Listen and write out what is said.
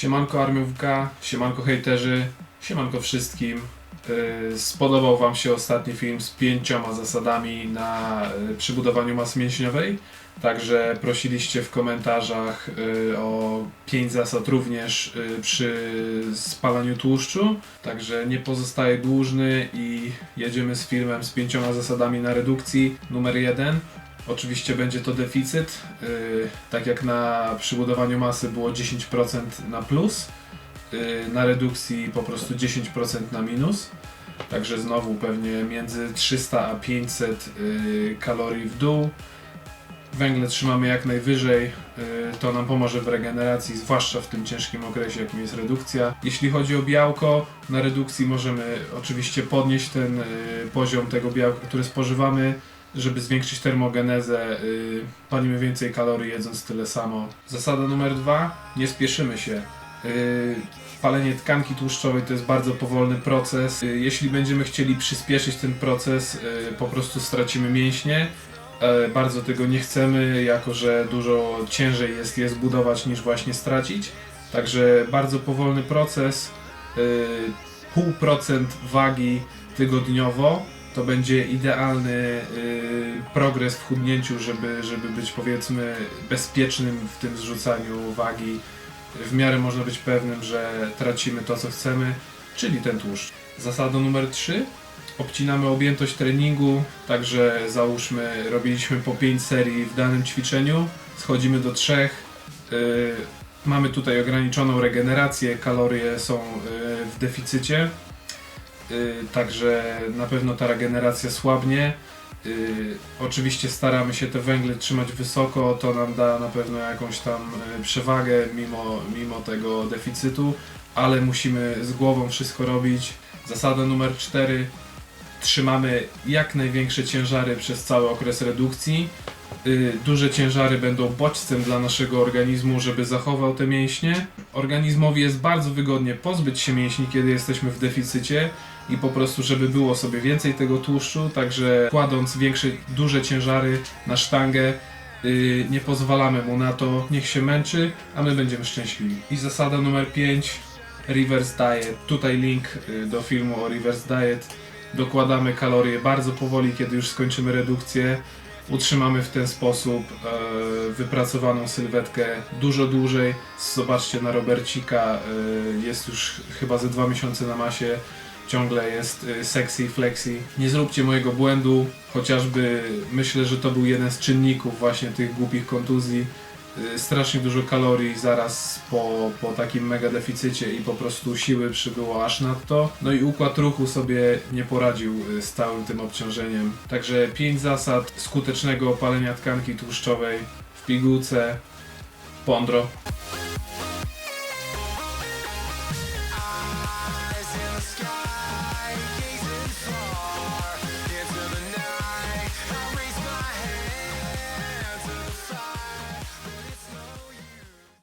Siemanko Armiówka, siemanko hejterzy, siemanko wszystkim. Yy, Spodobał Wam się ostatni film z pięcioma zasadami na yy, przybudowaniu masy mięśniowej. Także prosiliście w komentarzach yy, o pięć zasad również przy spalaniu tłuszczu. Także nie pozostaję dłużny i jedziemy z filmem z pięcioma zasadami na redukcji. Numer jeden. Oczywiście będzie to deficyt. Yy, tak jak na przybudowaniu masy było 10% na plus, yy, na redukcji po prostu 10% na minus. Także znowu pewnie między 300 a 500 yy, kalorii w dół. Węgle trzymamy jak najwyżej, to nam pomoże w regeneracji, zwłaszcza w tym ciężkim okresie, jakim jest redukcja. Jeśli chodzi o białko, na redukcji możemy oczywiście podnieść ten poziom tego białka, które spożywamy, żeby zwiększyć termogenezę, yy, palimy więcej kalorii jedząc tyle samo. Zasada numer dwa, nie spieszymy się. Yy, palenie tkanki tłuszczowej to jest bardzo powolny proces. Yy, jeśli będziemy chcieli przyspieszyć ten proces, yy, po prostu stracimy mięśnie. Yy, bardzo tego nie chcemy, jako że dużo ciężej jest je zbudować niż właśnie stracić. Także bardzo powolny proces. Yy, pół procent wagi tygodniowo to będzie idealny y, progres w chudnięciu, żeby, żeby być powiedzmy bezpiecznym w tym zrzucaniu wagi. W miarę można być pewnym, że tracimy to, co chcemy, czyli ten tłuszcz. Zasada numer 3. Obcinamy objętość treningu, także załóżmy robiliśmy po 5 serii w danym ćwiczeniu, schodzimy do 3. Y, mamy tutaj ograniczoną regenerację, kalorie są y, w deficycie, Także na pewno ta regeneracja słabnie. Y, Oczywiście staramy się te węgle trzymać wysoko, to nam da na pewno jakąś tam y, przewagę mimo, mimo tego deficytu, ale musimy z głową wszystko robić. Zasada numer 4. Trzymamy jak największe ciężary przez cały okres redukcji. Y, Duże ciężary będą bodźcem dla naszego organizmu, żeby zachował te mięśnie. Organizmowi jest bardzo wygodnie pozbyć się mięśni, kiedy jesteśmy w deficycie i po prostu, żeby było sobie więcej tego tłuszczu, także kładąc większe, duże ciężary na sztangę, yy, nie pozwalamy mu na to, niech się męczy, a my będziemy szczęśliwi. I zasada numer 5, reverse diet. Tutaj link yy, do filmu o reverse diet. Dokładamy kalorie bardzo powoli, kiedy już skończymy redukcję. Utrzymamy w ten sposób e, wypracowaną sylwetkę dużo dłużej. Zobaczcie na Robercika, e, jest już chyba ze dwa miesiące na masie ciągle jest y, sexy, flexi. Nie zróbcie mojego błędu, chociażby myślę, że to był jeden z czynników właśnie tych głupich kontuzji. Y, Strasznie dużo kalorii zaraz po, po takim mega deficycie i po prostu siły przybyło aż nadto. No i układ ruchu sobie nie poradził y, z całym tym obciążeniem. Także 5 zasad skutecznego opalenia tkanki tłuszczowej w pigułce. Pondro.